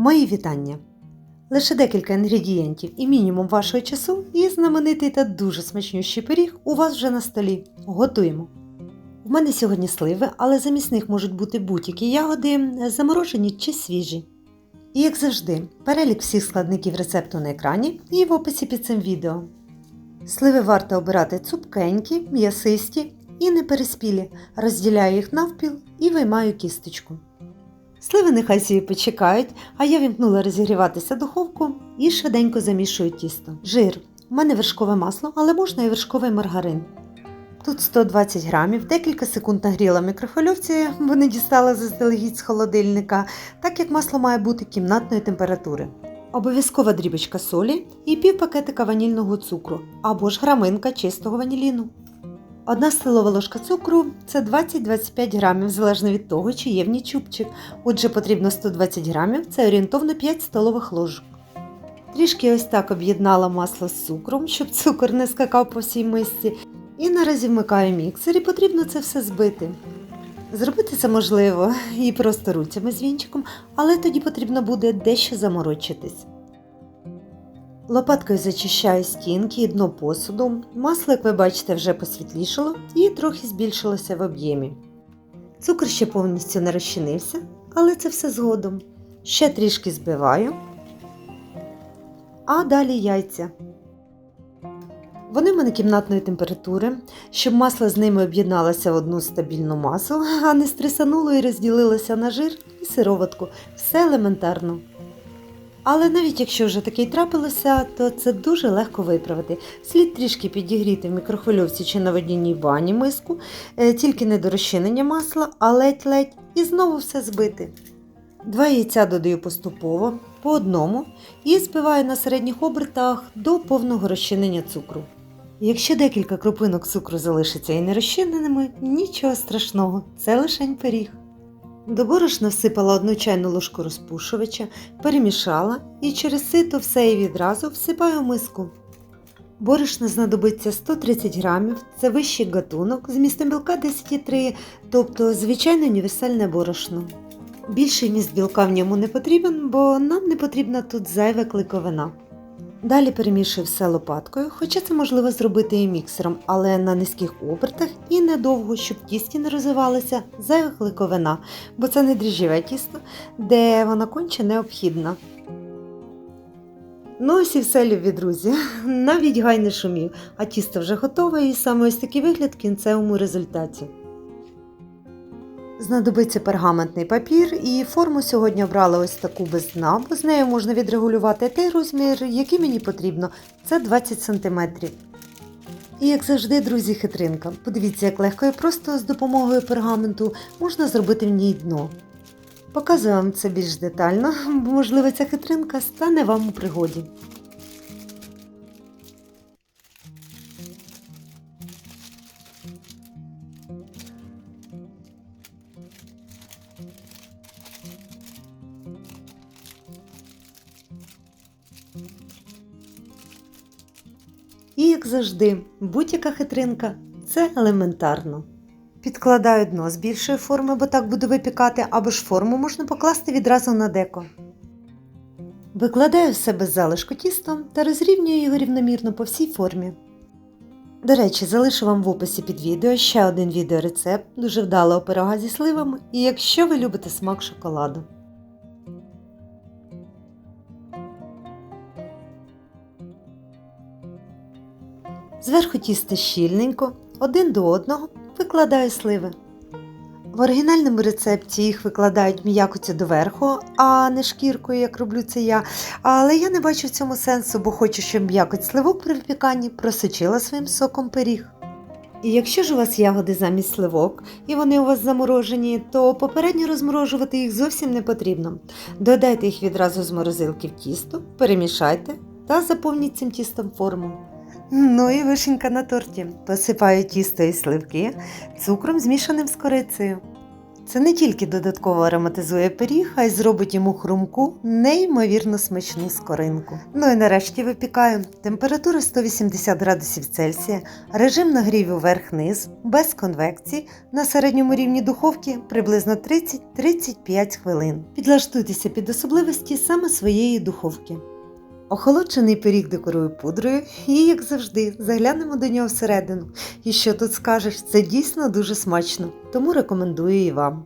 Мої вітання! Лише декілька інгредієнтів і мінімум вашого часу, і знаменитий та дуже смачнющий пиріг у вас вже на столі. Готуємо. У мене сьогодні сливи, але замість них можуть бути будь-які ягоди, заморожені чи свіжі. І як завжди, перелік всіх складників рецепту на екрані і в описі під цим відео. Сливи варто обирати цупкенькі, м'ясисті і не переспілі. Розділяю їх навпіл і виймаю кісточку. Сливи нехай собі почекають, а я вімкнула розігріватися духовку і швиденько замішую тісто. Жир. У мене вершкове масло, але можна і вершковий маргарин. Тут 120 грамів, декілька секунд нагріла в мікрохвильовці, бо не дістала заздалегідь з холодильника, так як масло має бути кімнатної температури. Обов'язкова дрібочка солі і пів пакетика ванільного цукру або ж граминка чистого ваніліну. Одна столова ложка цукру це 20-25 грамів, залежно від того, чи є в ній чубчик. Отже, потрібно 120 грамів, це орієнтовно 5 столових ложок. Трішки ось так об'єднала масло з цукром, щоб цукор не скакав по всій мисці. І наразі вмикаю міксер і потрібно це все збити. Зробити це можливо і просто руцями з вінчиком, але тоді потрібно буде дещо заморочитись. Лопаткою зачищаю стінки і дно посуду. Масло, як ви бачите, вже посвітлішало і трохи збільшилося в об'ємі. Цукор ще повністю не розчинився, але це все згодом. Ще трішки збиваю. А далі яйця. Вони в мене кімнатної температури, щоб масло з ними об'єдналося в одну стабільну масу, а не стресануло і розділилося на жир і сироватку. Все елементарно. Але навіть якщо вже таке й трапилося, то це дуже легко виправити. Слід трішки підігріти в мікрохвильовці чи на водяній бані миску, е, тільки не до розчинення масла, а ледь-ледь, і знову все збити. Два яйця додаю поступово, по одному, і збиваю на середніх обертах до повного розчинення цукру. Якщо декілька крупинок цукру залишаться і не розчиненими, нічого страшного, це лишень пиріг. До борошна всипала одну чайну ложку розпушувача, перемішала і через сито все і відразу всипаю в миску. Борошна знадобиться 130 грамів, це вищий гатунок з містом білка 10,3, тобто звичайне універсальне борошно. Більший міст білка в ньому не потрібен, бо нам не потрібна тут зайва кликовина. Далі перемішую все лопаткою, хоча це можливо зробити і міксером, але на низьких обертах і недовго, щоб тісті не розвивалася зайва кликовина, бо це не дріжджеве тісто, де вона конче необхідна. Ну ось і все, любі друзі. Навіть гай не шумів, а тісто вже готове і саме ось такий вигляд в кінцевому результаті. Знадобиться пергаментний папір, і форму сьогодні обрала ось таку без дна, бо з нею можна відрегулювати той розмір, який мені потрібно. Це 20 см. І як завжди, друзі, хитринка. Подивіться, як легко і просто з допомогою пергаменту можна зробити в ній дно. Показую вам це більш детально, бо, можливо, ця хитринка стане вам у пригоді. Як завжди, будь-яка хитринка це елементарно. Підкладаю дно з більшої форми, бо так буду випікати, або ж форму можна покласти відразу на деко. Викладаю в себе залишку тісто та розрівнюю його рівномірно по всій формі. До речі, залишу вам в описі під відео ще один відеорецепт дуже вдалого пирога зі сливами, і якщо ви любите смак шоколаду. Зверху тісто щільненько, один до одного викладаю сливи. В оригінальному рецепті їх викладають м'якоті доверху, а не шкіркою, як роблю це я. Але я не бачу в цьому сенсу, бо хочу, щоб м'якоть сливок при випіканні просочила своїм соком пиріг. І якщо ж у вас ягоди замість сливок і вони у вас заморожені, то попередньо розморожувати їх зовсім не потрібно. Додайте їх відразу з морозилки в тісто, перемішайте та заповніть цим тістом форму. Ну і вишенька на торті. Посипаю тісто і сливки цукром змішаним з корицею. Це не тільки додатково ароматизує пиріг, а й зробить йому хрумку, неймовірно смачну скоринку. Ну і нарешті випікаю. Температура 180 градусів Цельсія, режим нагріву верх-низ, без конвекції, на середньому рівні духовки приблизно 30-35 хвилин. Підлаштуйтеся під особливості саме своєї духовки. Охолоджений пиріг декорую пудрою і, як завжди, заглянемо до нього всередину. І що тут скажеш, це дійсно дуже смачно, тому рекомендую і вам.